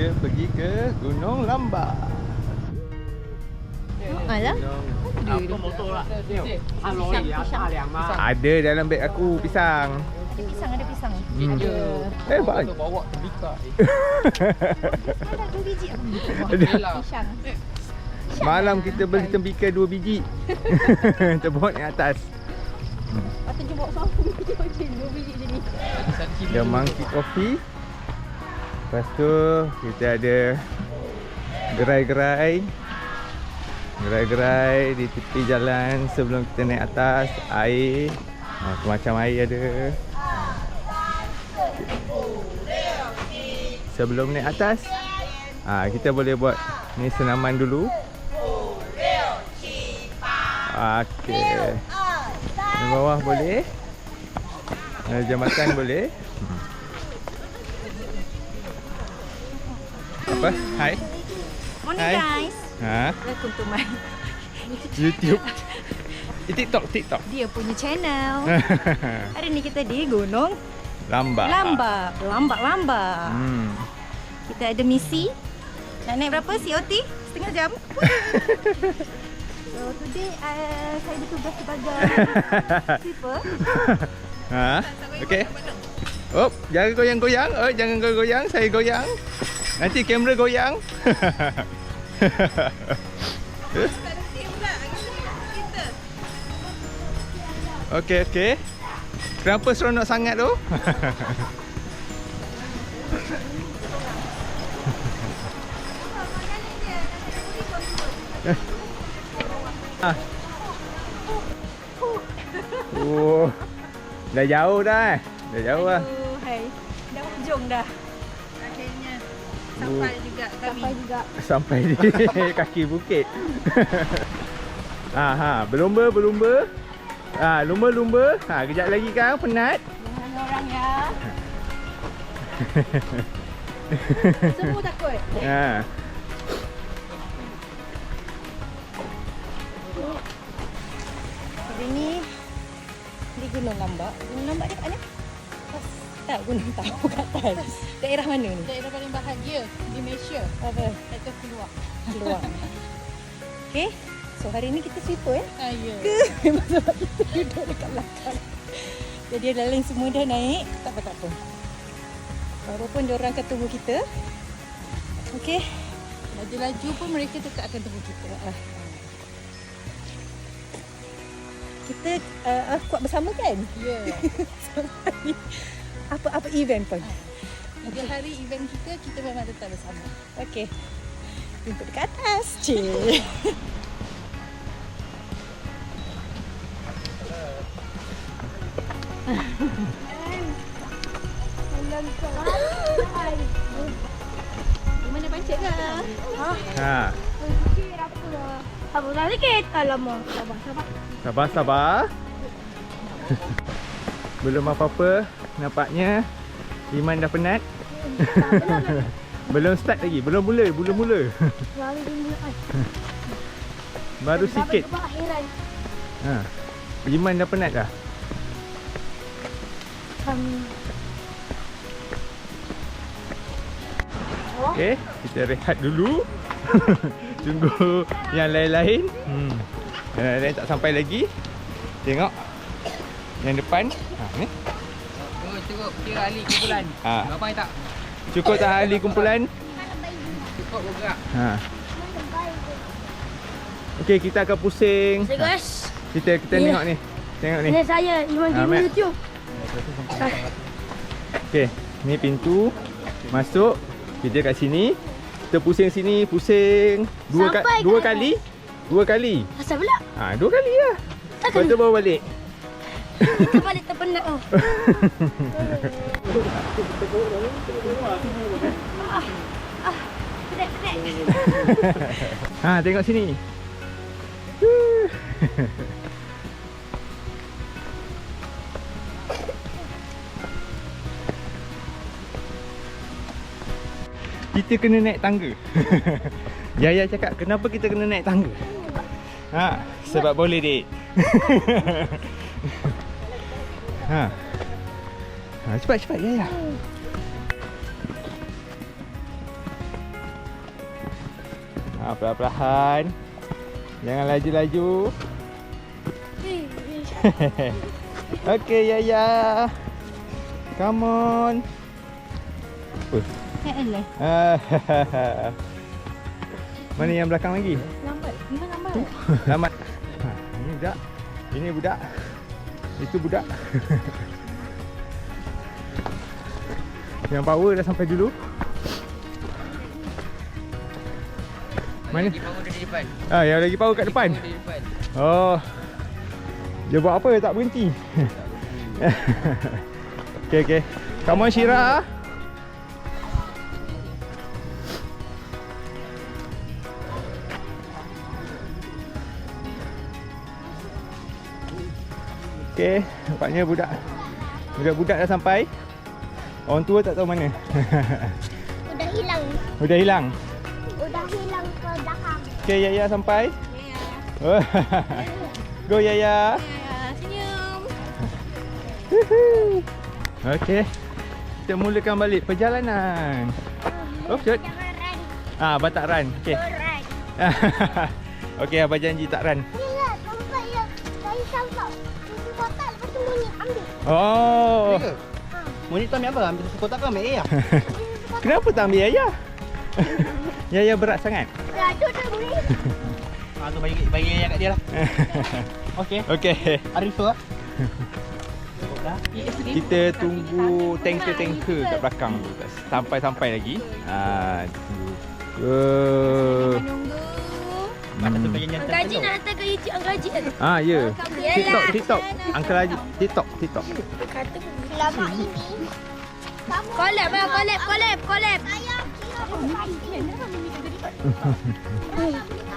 kita pergi ke Gunung Lamba. Oh, alah. Apa motor lah? Ada dalam beg aku pisang. Ada pisang, ada pisang. Hmm. Ada. Eh, bawa. Bawa tembika. Ada dua biji. Ada pisang. Malam kita beli tembika dua biji. Terbuat yang atas. Atau cuba sampul kita dua biji jadi. ni. Dia monkey coffee. Lepas tu kita ada gerai-gerai. Gerai-gerai di tepi jalan sebelum kita naik atas. Air. Ha, macam air ada. Sebelum naik atas. Ha, kita boleh buat ni senaman dulu. Okey. Di bawah boleh. Meja makan boleh. Apa? Hai. Morning Hai. guys. Ha? Welcome to my YouTube. Eh, TikTok, TikTok. dia punya channel. Hari ni kita di Gunung Lambak. Lambak. Lambak-lambak. Hmm. Kita ada misi. Nak naik berapa COT? Setengah jam. so today uh, saya bertugas sebagai sweeper. ha? Okey. Oh, jangan goyang-goyang. Oh, jangan goyang-goyang. Saya goyang. Nanti kamera goyang. Okey, okey. Kenapa seronok sangat tu? ah. Oh. Dah jauh dah eh. Dah jauh lah. Aduh, hai. Dah ujung dah. Sampai juga kami. Sampai juga. Sampai di kaki bukit. ha ha, berlumba berlumba. Ha, lumba-lumba. Ha, kejap lagi kan penat. Jangan orang ya. Semua takut. Ha. Hari ni di Gunung Lambak. Gunung Lambak dekat mana? Tak, Gunung Tahu kat atas. Daerah mana ni? Daerah paling bahagia di Malaysia. Apa? Kata keluar. Keluar. Okay. So hari ni kita sweeper ya. Ah, ya. Memang sebab kita duduk dekat belakang. Jadi lain semua dah naik. Tak apa, tak apa. Walaupun diorang akan tunggu kita. Okay. Laju-laju pun mereka tetap akan tunggu kita. Ah. Kita uh, kuat bersama kan? Ya. Apa-apa event pun. Tiga hari event kita, kita memang tetap bersama. Okey. Jumpa dekat atas. Cik. Mana pancit ke? Ha. Apa dah sikit? Alamak, sabar, sabar. Sabar sabar. Belum apa-apa nampaknya Iman dah penat. belum start lagi, belum mula, belum mula. Dulu kan. Baru sikit. Ha. Iman dah penat dah. Um, Okey, kita rehat dulu. Tunggu yang lain-lain. Hmm. Yang lain-lain tak sampai lagi. Tengok yang depan. Ha ni. Kira ahli kumpulan. Ha. Bapak tak? Cukup tak ahli kumpulan? Cukup bergerak. Ha. Okey, kita akan pusing. so guys, Kita kita Ya. tengok ni. Tengok ni. ini saya Iman Ah, Game Mat. YouTube. Okey, ni pintu masuk. Kita kat sini. Kita pusing sini, pusing dua ka, dua kali. Dua kali. Asal pula? Ha, dua kali lah. Takkan Lepas tu baru balik. Balik terpenat oh. ah, ah, pedak. Ha, tengok sini. kita kena naik tangga. Yaya cakap, kenapa kita kena naik tangga? Ha, sebab boleh dik. ha. Ha, cepat cepat Yaya. Ha, perlahan-lahan. Jangan laju-laju. okay, Yaya. Come on. Uh. Mana yang belakang lagi? Lambat. Ini lambat. Selamat. Ha, ini budak. Ini budak. Itu budak. yang power dah sampai dulu. Mana? Lagi power dari depan. Ah, yang lagi power kat depan. Power depan. Oh. Dia buat apa? Tak berhenti. okay, okay. Come on, Shira. Okay, nampaknya budak Budak-budak dah sampai. Orang tua tak tahu mana. Udah hilang. Udah hilang? Udah hilang ke belakang. Okay, Yaya sampai. Go Yaya. Senyum. Okay Kita mulakan balik perjalanan. Oh, shoot Jangan run. Ah, abang tak run. Run. Okay, abang janji tak run bunyi ambil. Oh Monyet tu ambil apa? Ambil susu kotak ke ambil air lah? Kenapa tak ambil Yaya? Yaya berat sangat Dah tu dah boleh. Ha tu bagi bagi air kat dia lah. Okey. Okay Arif tu lah. Kita tunggu tanker-tanker kat belakang tu Sampai-sampai lagi Ah, tunggu Oh. Menunggu. Hmm. Gaji nak hantar ke YouTube ang gaji. Ah, ya Yalah. TikTok, TikTok Haji TikTok, TikTok Kata Selama ini. Collab lah, collab, collab, collab. Saya kira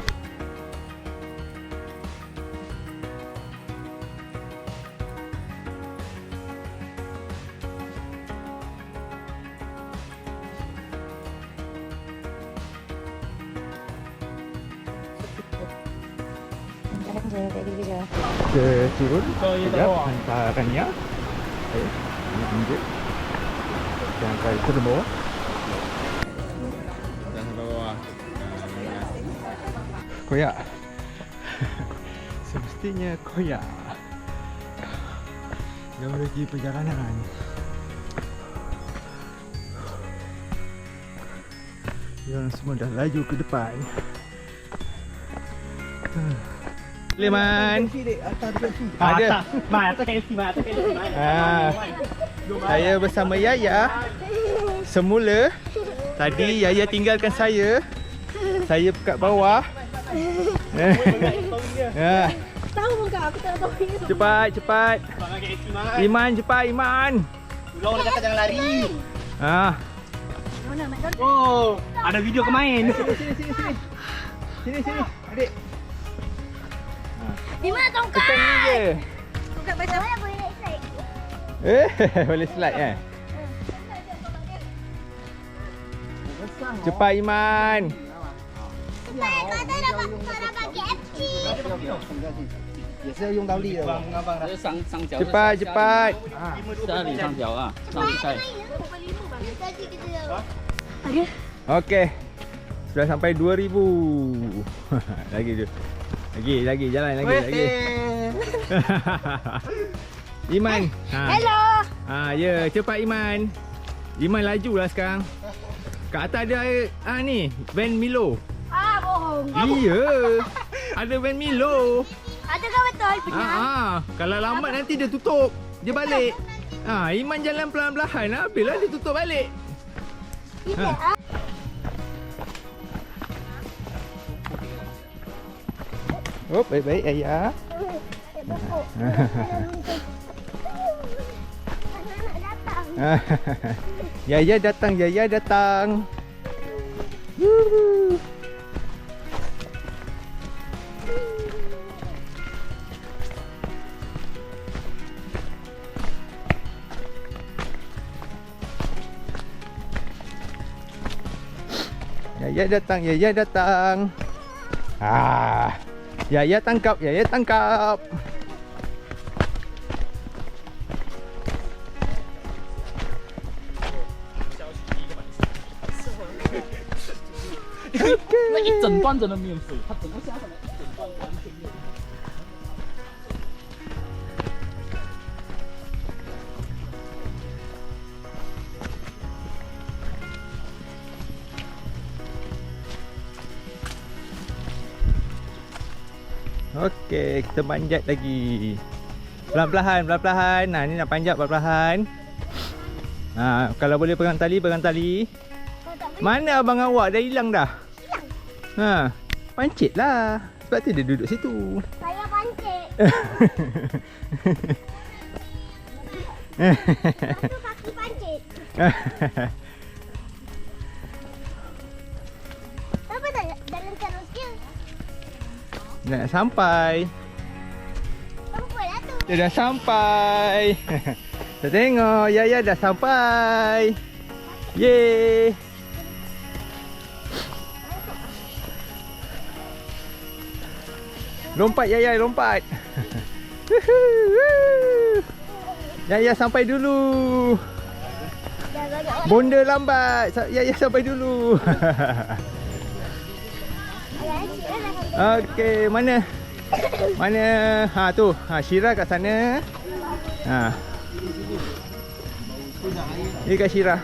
Je, tak ada kerja. Kita turun Sekejap, bawa. hantarannya Ayo, ini tunjuk Kita hantar ke bawah Dah sampai bawah Koyak. Semestinya koyak. Jom lagi perjalanan. Yang semua dah laju ke depan Leman Ada Mai atas KFC, mai atas. Ah, saya bersama Yaya. Semula tadi Yaya tinggalkan saya. Saya kat bawah. Ah, Tahu pun kau, aku tak tahu. cepat cepat. Iman cepat Iman. Tolong dia kata jangan lari. Ah, Oh, ada video kemain. sini sini. Adik. Di mana tongkat? Je. Tongkat macam mana boleh naik slide? Eh, boleh slide eh. Cepat Iman. Cepat kau dapat tak dapat GFC. Yang. sasang-sang. Cepat cepat. Okey. Sudah sampai 2000. Lagi tu. Lagi lagi jalan lagi lagi. Iman. Ha. Hello. Ha ya, cepat Iman. Iman lajulah sekarang. Kat atas ada ah ni, van Milo. Ah, bohong. Iya. Ada van Milo. Adakah betul? Ha ah. Kalau lambat nanti dia tutup. Dia balik. Ha, Iman jalan pelan-pelan. Habislah dia tutup balik. Ha. Oh, baik-baik ayah. Anak-anak datang. Yaya datang, Yaya datang. Woohoo. Yaya datang, Yaya datang. Ah. 爷爷登急，爷爷登急。那一整段真的免费，他整个下来一整段。Okey, kita panjat lagi. Perlahan-perlahan, perlahan-perlahan. Nah, ni nak panjat perlahan-perlahan. Ha, kalau boleh pegang tali, pegang tali. Mana abang awak dah hilang dah? Ha, pancit lah. Sebab tu dia duduk situ. Saya pancit. Satu kaki pancit. Nak sampai. Dia dah sampai. Kita tengok, Yaya dah sampai. Yeay. Lompat Yaya, lompat. Yaya sampai dulu. Bonda lambat. Yaya sampai dulu. Okey, mana? Mana? Ha tu. Ha Syira kat sana. Ha. Ni kat Syira.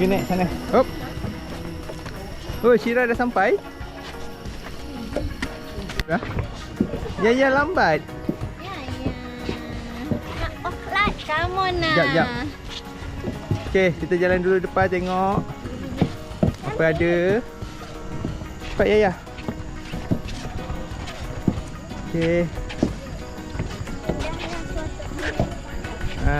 Ni naik sana. Hop. Oh, Syira dah sampai. Dah. Ya ya lambat. Ya ya. Nak offline. On lah. Jap, jap. Okey, kita jalan dulu depan tengok. Apa ada. Cepat ya ya. Okey. Ha.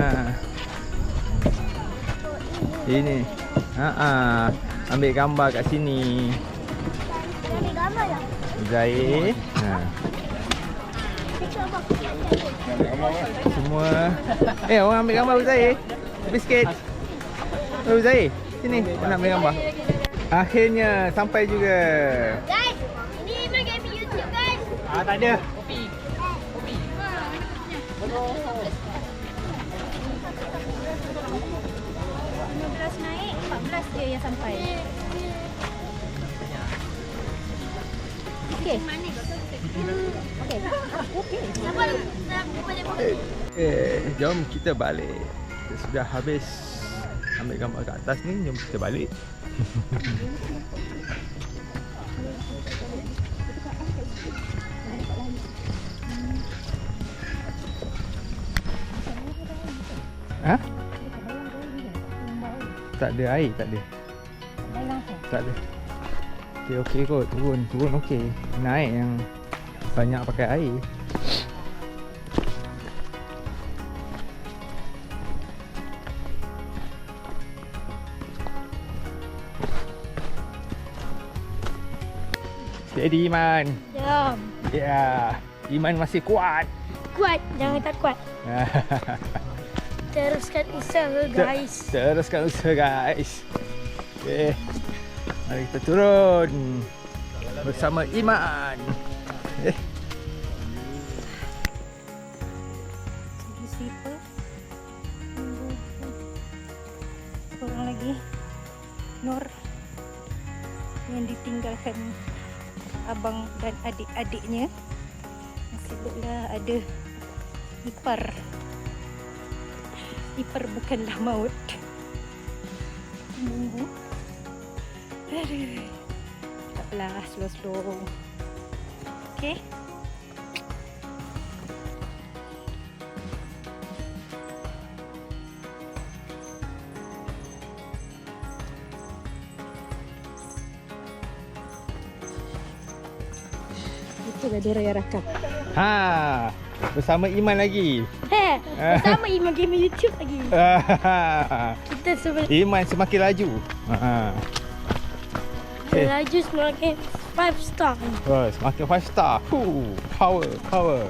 Ini. Ha ah. Ambil gambar kat sini. Ambil gambar lah. Zahir. Ha. Apa? Semua. Eh, orang ambil gambar. Tepi sikit. Oh, Zahir. Sini, nak ambil gambar. Akhirnya sampai juga. Guys, ini memang game YouTube guys. Ah, tak ada. 15 naik, 14 dia yang sampai. Okey. Okey. Okey. Jom kita balik. Kita sudah habis ambil gambar kat atas ni, jom kita balik. Tak ada air, tak ada. Tak ada. Okey, okey kot. Turun, turun okey. Naik yang banyak pakai air. Steady Iman. Jom. Ya. Yeah. Iman masih kuat. Kuat, jangan tak kuat. Teruskan usaha guys. Teruskan usaha guys. Okey. Mari kita turun bersama Iman. Eh, Jadi slipper. Seorang lagi. Nur. Yang ditinggalkan abang dan adik-adiknya. Nasiblah ada ipar. Ipar bukanlah maut. Menunggu. Aduh. Tak apalah, slow-slow. Okay. Itulah dia raya rakam. Ha, bersama Iman lagi. Bersama Iman Game YouTube lagi. Kita sebelum Iman semakin laju. Ha. Okay. laju semakin 5 star. Oh, semakin 5 star. Huh, power, power.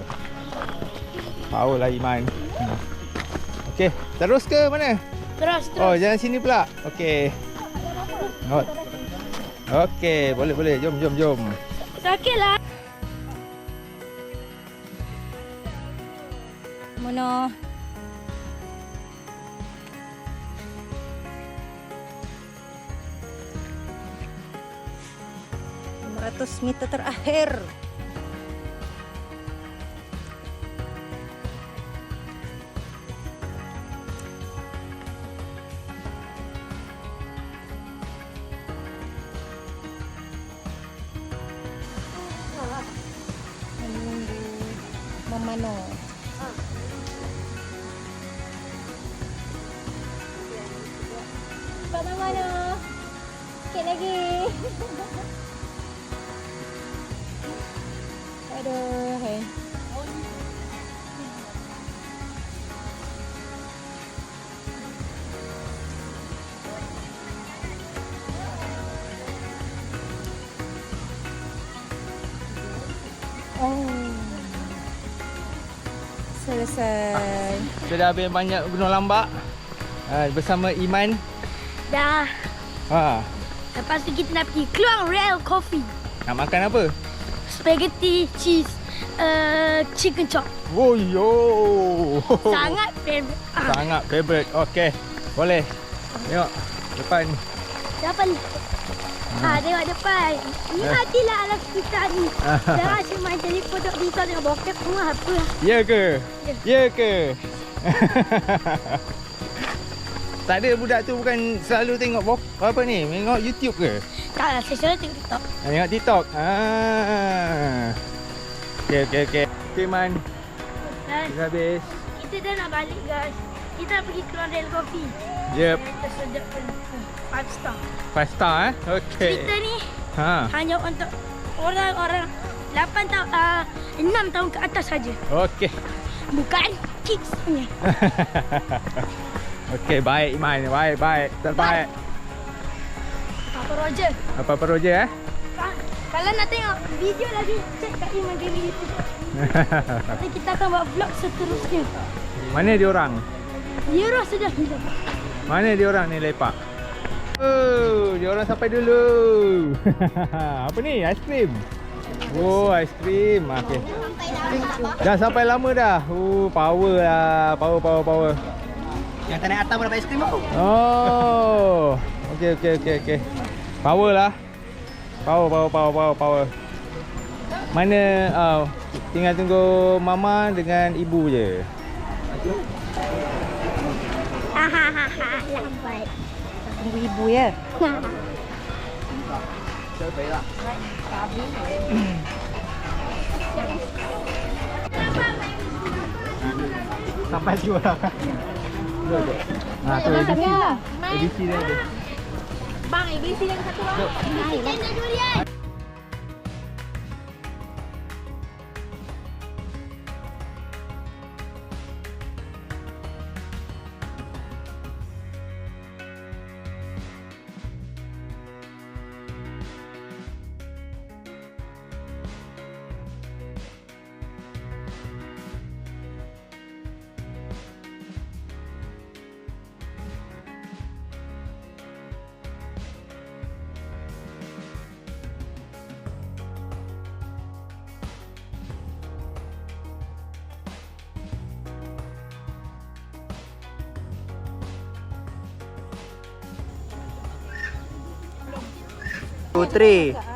Power lah Iman. Hmm. Okey, terus ke mana? Terus terus. Oh, jangan sini pula. Okey. Oh. Okey, boleh boleh. Jom jom jom. Sakit Mana? 400 meter terakhir. Menunggu memano. Pak mana? Sikit lagi. Aduh. Oh. Selesai. Kita dah habis banyak gunung lambak. Ha, bersama Iman. Dah. Ha, Lepas tu kita nak pergi Keluang Rail Coffee. nak makan apa? Spaghetti cheese uh, chicken chop. Oh yo. Sangat favorite. Sangat favorite. Okey. Boleh. Tengok depan. Depan. Ah, tengok depan. Ni Eh. matilah alam kita ni. Jangan cuma jadi foto kita dengan bokep semua apa. Ya ke? Ya ke? tak ada budak tu bukan selalu tengok bok apa ni? Tengok YouTube ke? Tak lah, saya selalu tengok TikTok. Ha, tengok TikTok. Ah. Okey okey okey. Okey man, dah habis. kita dah nak balik guys. Kita nak pergi Keluang Rail Coffee. Yep. Kita sedap pun. Five star. Five star eh? Okey. Cerita ni Ha. hanya untuk orang-orang 8 tahun, uh, 6 tahun ke atas saja. Okey. Bukan kids punya. Okey, baik Iman. Baik, baik. Terbaik. Papa Roger. Apa-apa Roger eh? Ka- Kalau nak tengok video lagi, cek kat Iman Gaming YouTube. Nanti kita akan buat vlog seterusnya. Mana dia orang? Euro sudah hilang. Mana dia orang ni lepak? Oh, dia orang sampai dulu. Apa ni? Aiskrim. Oh, aiskrim. Okey. Dah sampai lama dah. Oh, power lah. Power, power, power. Yang tak naik atas pun dapat aiskrim tu. Oh. Okey, okey, okey, okey. Power lah. Power, power, power, power, power. Mana oh, tinggal tunggu mama dengan ibu je. Hahaha, lambat. Tunggu ibu ya. Sampai dua orang. Ha, tu edisi. Edisi dia ada. Bang, iblis yang satu bang. Kita durian. 2, 3.